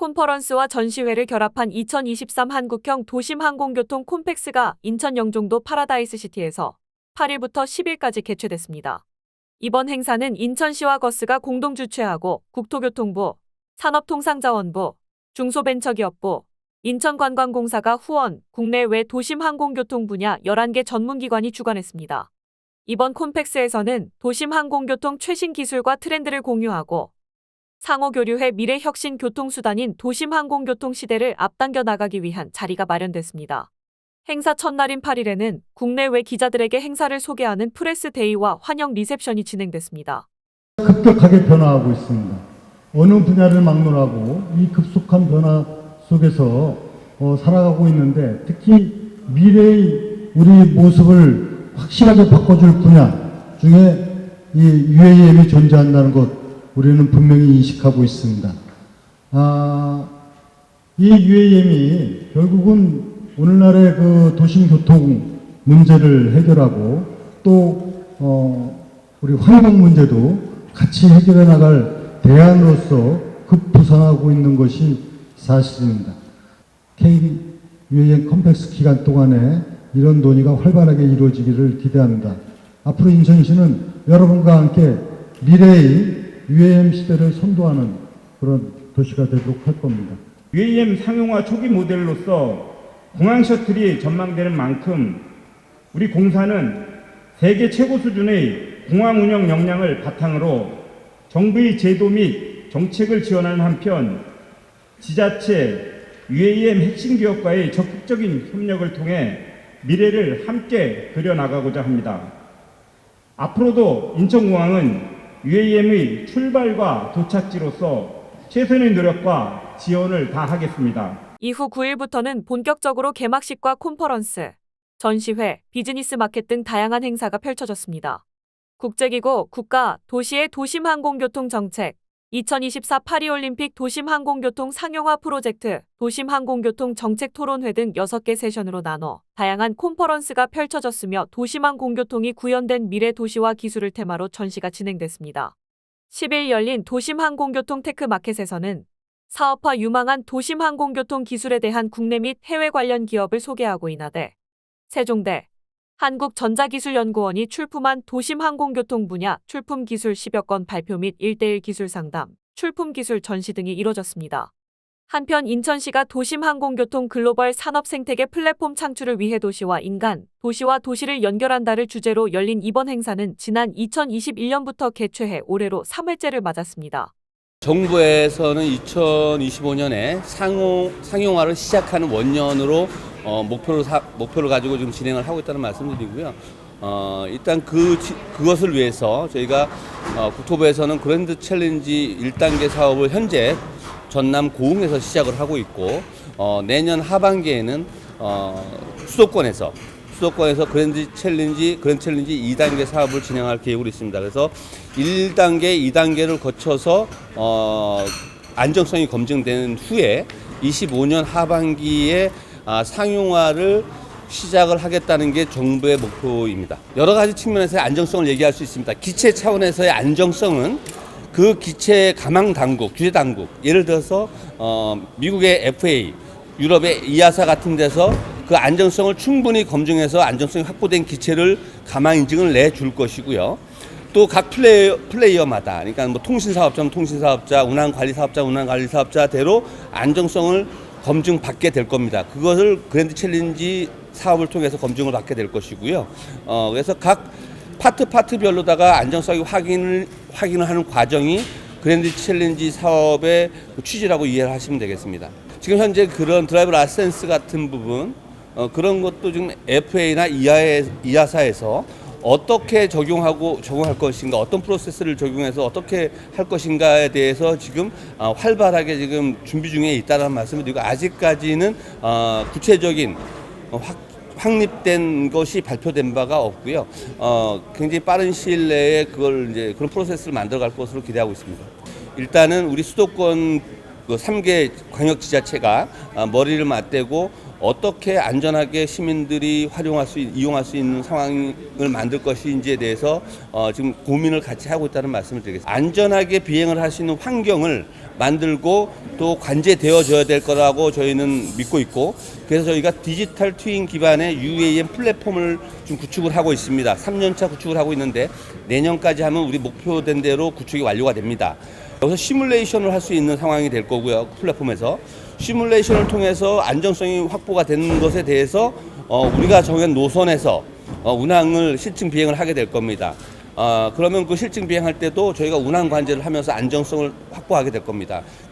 콘퍼런스와 전시회를 결합한 2023 한국형 도심항공교통 콤팩스가 인천 영종도 파라다이스 시티에서 8일부터 10일까지 개최됐습니다. 이번 행사는 인천시와 거스가 공동 주최하고 국토교통부, 산업통상자원부, 중소벤처기업부, 인천관광공사가 후원, 국내외 도심항공교통 분야 11개 전문기관이 주관했습니다. 이번 콘팩스에서는 도심항공교통 최신 기술과 트렌드를 공유하고 상호교류해 미래 혁신 교통수단인 도심항공교통 시대를 앞당겨 나가기 위한 자리가 마련됐습니다. 행사 첫날인 8일에는 국내외 기자들에게 행사를 소개하는 프레스데이와 환영 리셉션이 진행됐습니다. 급격하게 변화하고 있습니다. 어느 분야를 막론하고 이 급속한 변화 속에서 어, 살아가고 있는데 특히 미래의 우리 모습을 확실하게 바꿔줄 분야 중에 이 UAM이 존재한다는 것 우리는 분명히 인식하고 있습니다. 아, 이 UAM이 결국은 오늘날의 그 도심 교통 문제를 해결하고 또 어, 우리 환경 문제도 같이 해결해 나갈 대안으로서 급부상하고 있는 것이 사실입니다. K 유엔 컴플렉스 기간 동안에 이런 논의가 활발하게 이루어지기를 기대합니다. 앞으로 인천시는 여러분과 함께 미래의 UAM 시대를 선도하는 그런 도시가 되도록 할 겁니다. UAM 상용화 초기 모델로서 공항 셔틀이 전망되는 만큼 우리 공사는 세계 최고 수준의 공항 운영 역량을 바탕으로 정부의 제도 및 정책을 지원하는 한편 지자체, UAM 핵심 기업과의 적극적인 협력을 통해 미래를 함께 그려나가고자 합니다. 앞으로도 인천공항은 UAM의 출발과 도착지로서 최선의 노력과 지원을 다하겠습니다. 이후 9일부터는 본격적으로 개막식과 콘퍼런스, 전시회, 비즈니스 마켓 등 다양한 행사가 펼쳐졌습니다. 국제기구, 국가, 도시의 도심 항공교통 정책, 2024 파리올림픽 도심항공교통 상용화 프로젝트, 도심항공교통 정책 토론회 등 6개 세션으로 나눠 다양한 콘퍼런스가 펼쳐졌으며 도심항공교통이 구현된 미래 도시와 기술을 테마로 전시가 진행됐습니다. 10일 열린 도심항공교통 테크마켓에서는 사업화 유망한 도심항공교통 기술에 대한 국내 및 해외 관련 기업을 소개하고 인하대 세종대 한국전자기술연구원이 출품한 도심항공교통 분야 출품 기술 10여 건 발표 및 1대1 기술 상담, 출품 기술 전시 등이 이뤄졌습니다. 한편 인천시가 도심항공교통 글로벌 산업 생태계 플랫폼 창출을 위해 도시와 인간, 도시와 도시를 연결한다를 주제로 열린 이번 행사는 지난 2021년부터 개최해 올해로 3회째를 맞았습니다. 정부에서는 2025년에 상용, 상용화를 시작하는 원년으로 어, 목표를, 사, 목표를 가지고 지금 진행을 하고 있다는 말씀드리고요. 어, 일단 그, 지- 그것을 위해서 저희가 어, 국토부에서는 그랜드 챌린지 1단계 사업을 현재 전남 고흥에서 시작을 하고 있고 어, 내년 하반기에는 어, 수도권에서 수도권에서 그랜드 챌린지, 그랜드 챌린지 2단계 사업을 진행할 계획으로 있습니다. 그래서 1단계, 2단계를 거쳐서 어, 안정성이 검증된 후에 25년 하반기에 아, 상용화를 시작을 하겠다는 게 정부의 목표입니다. 여러 가지 측면에서의 안정성을 얘기할 수 있습니다. 기체 차원에서의 안정성은 그 기체 가망 당국, 규제 당국, 예를 들어서 어, 미국의 FA, 유럽의 이아사 같은 데서 그 안정성을 충분히 검증해서 안정성이 확보된 기체를 가망 인증을 내줄 것이고요. 또 각 플레이어, 플레이어마다, 그러니까 뭐 통신사업자는 통신사업자, 운항관리사업자, 운항관리사업자대로 안정성을 검증 받게 될 겁니다. 그것을 그랜드 챌린지 사업을 통해서 검증을 받게 될 것이고요. 어, 그래서 각 파트 파트별로다가 안정성이 확인을 확인을 하는 과정이 그랜드 챌린지 사업의 그 취지라고 이해를 하시면 되겠습니다. 지금 현재 그런 드라이브 라센스 같은 부분 어, 그런 것도 지금 FA나 이하에, 이하사에서 어떻게 적용하고 적용할 것인가, 어떤 프로세스를 적용해서 어떻게 할 것인가에 대해서 지금 어, 활발하게 지금 준비 중에 있다는 말씀을 드리고 아직까지는 어, 구체적인 어, 확, 확립된 것이 발표된 바가 없고요. 어, 굉장히 빠른 시일 내에 그걸 이제 그런 프로세스를 만들어갈 것으로 기대하고 있습니다. 일단은 우리 수도권 그 3개 광역지자체가 아, 머리를 맞대고 어떻게 안전하게 시민들이 활용할 수 있- 이용할 수 있는 상황을 만들 것인지에 대해서 어, 지금 고민을 같이 하고 있다는 말씀을 드리겠습니다. 안전하게 비행을 할 수 있는 환경을 만들고 또 관제되어져야 될 거라고 저희는 믿고 있고 그래서 저희가 디지털 트윈 기반의 UAM 플랫폼을 좀 구축을 하고 있습니다. 3년차 구축을 하고 있는데 내년까지 하면 우리 목표된 대로 구축이 완료가 됩니다. 여기서 시뮬레이션을 할 수 있는 상황이 될 거고요. 플랫폼에서 시뮬레이션을 통해서 안정성이 확보가 되는 것에 대해서 어, 우리가 정한 노선에서 어, 운항을 실증 비행을 하게 될 겁니다. 어, 그러면 그 실증 비행할 때도 저희가 운항 관제를 하면서 안정성을 확보하게 될 겁니다.